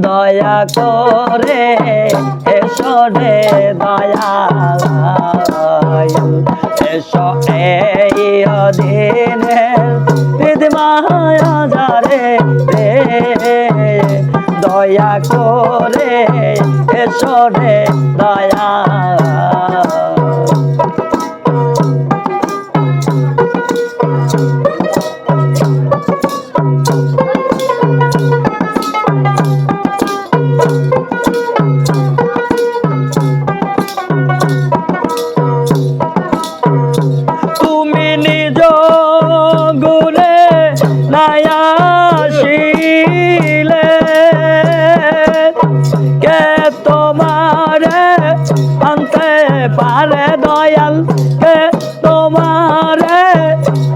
দয়া করে এসো রে দয়া এসো এই অধীনে বিধমায়া যারে রে। দয়া করে দয়া পারে দয়াল কে তোমার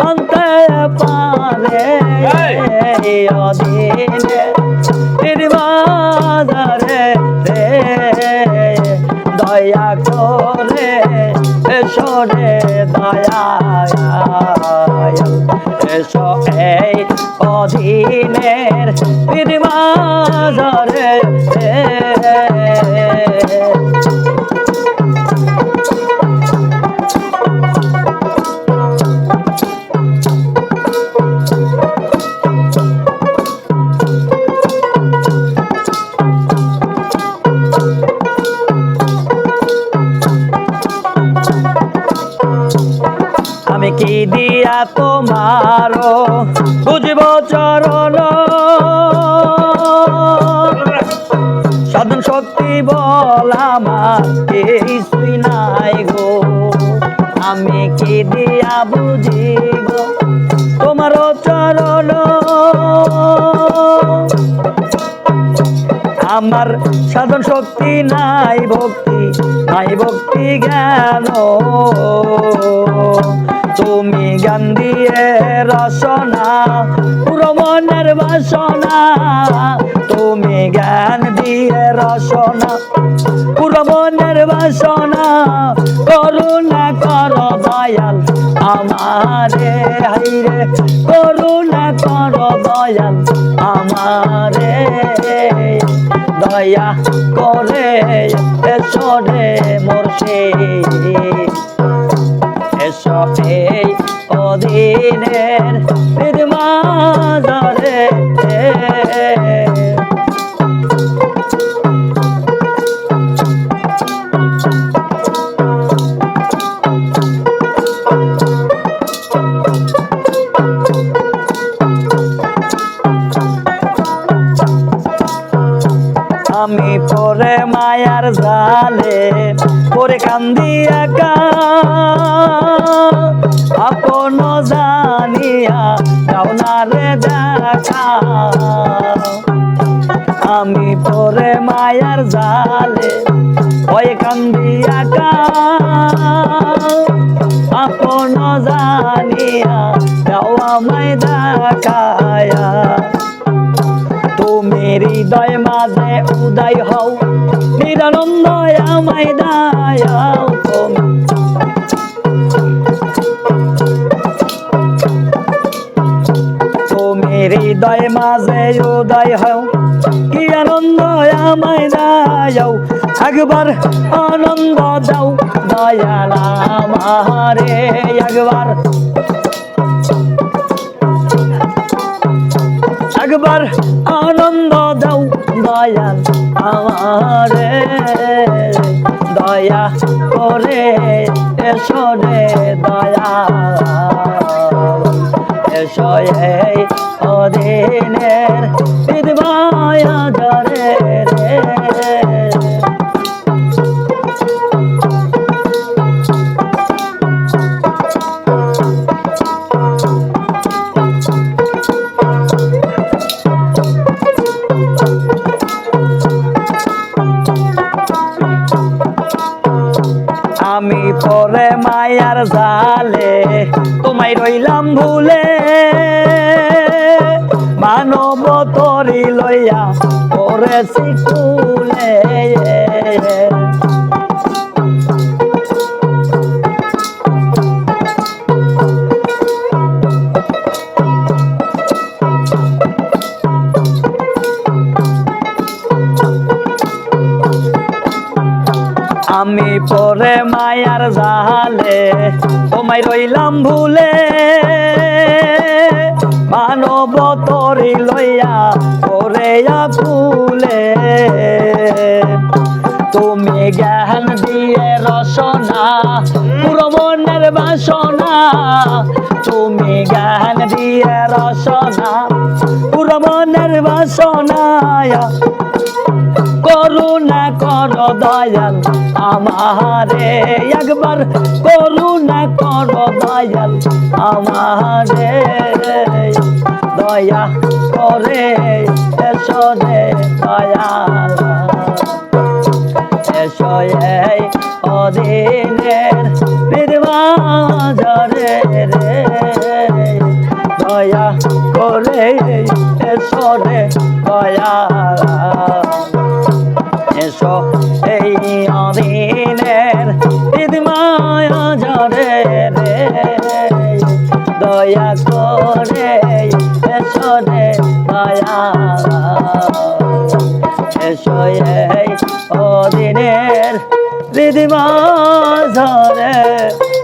আনতে পারে। অধীনে রে দয়া করে এসো দয়া এসো এই অধীনের নির্বাজারে রে। কি দিয়া তোমার? বুঝব চরণ। সাধন শক্তি বল আমার, কিছুই নাই গো। আমি কি দিয়া বুঝিব তোমার চরণ? আমার সাধন শক্তি নাই ভক্তি নাই ভক্তি জ্ঞান। তুমি জ্ঞান দিয়ে রসনা পুরো মনের বাসনা। তুমি জ্ঞান দিয়ে রসনা পুরো মনের বাসনা। কর দয়াল, আমারে, হাইরে, করুণা কর দয়াল, আমারে। দয়া করে এসরে মরছে এসব এসো এই অধীনের আমি পরে মায়ার জালে, পরে কান্দি একা। আপন জানিয়া যাও না রে দেখা। আমি পরে মায়ার জালে ওই কান্দি একা। আপন জানিয়া যাও আমায় দেখায়া। হৃদয় মাঝে উদয় হও নিরানন্দ আমায় দায়াও তুমি তুমি হৃদয় মাঝে উদয় হও কি আনন্দ আমায় দায়াও। একবার আনন্দ দাও, দয়াল আমারে, একবার। একবার দাও দয়াল আমারে দয়া করে এসো রে দয়া এসো এই অধীনের মায়ার জালে তোমায় রইলাম ভুলে। মানব তরি লইয়া করেছি কুলে। আমি পরে মায়ার জালে, তোমায় রইলাম ভুলে। মানব তরি লইয়া পরে ফুলে তুমি জ্ঞান দিয়ে রসনা, পুরো মনের বাসনা। তুমি জ্ঞান দিয়ে রসনা, পুরো মনের বাসনা করুণা কর দয়াল আমারে। একবার করুণা কর দয়াল আমারে। দয়া করে এসো রে দয়াল। এসো অদিনের নির্বাজরে রে। দয়া করে এসো রে দয়াল। এসো এই ঈদমায়া জরে রে। দয়া করে এসো রে দয়া এসো এই ঝরে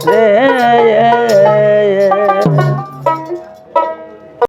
রে।